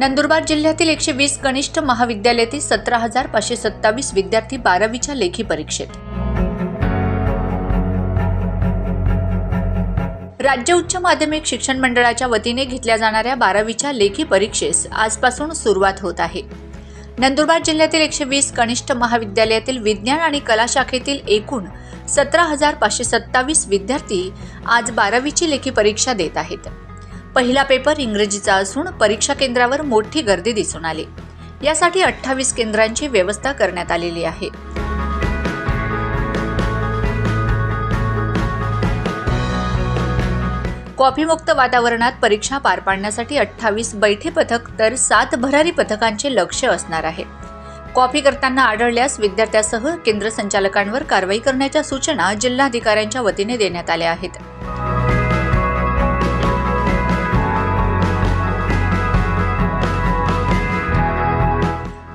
नंदुरबार जिल्ह्यातील एकशे वीस कनिष्ठ महाविद्यालयातील सतरा हजार पाचशे सत्तावीस विद्यार्थी बारावीच्या लेखी परीक्षेत. राज्य उच्च माध्यमिक शिक्षण मंडळाच्या वतीने घेतल्या जाणाऱ्या बारावीच्या लेखी परीक्षेस आजपासून सुरुवात होत आहे. नंदुरबार जिल्ह्यातील एकशे वीस कनिष्ठ महाविद्यालयातील विज्ञान आणि कला शाखेतील एकूण सतरा हजार पाचशे सत्तावीस विद्यार्थी आज बारावीची लेखी परीक्षा देत आहेत. पहिला पेपर इंग्रजीचा असून परीक्षा केंद्रावर मोठी गर्दी दिसून आली. यासाठी अठ्ठावीस केंद्रांची व्यवस्था करण्यात आलेली आहे. कॉफीमुक्त वातावरणात परीक्षा पार पाडण्यासाठी अठ्ठावीस बैठे पथक तर सात भरारी पथकांचे लक्ष असणार आहे. कॉपी करताना आढळल्यास विद्यार्थ्यासह केंद्र संचालकांवर कारवाई करण्याच्या सूचना जिल्हाधिकाऱ्यांच्या वतीने देण्यात आल्या आहेत.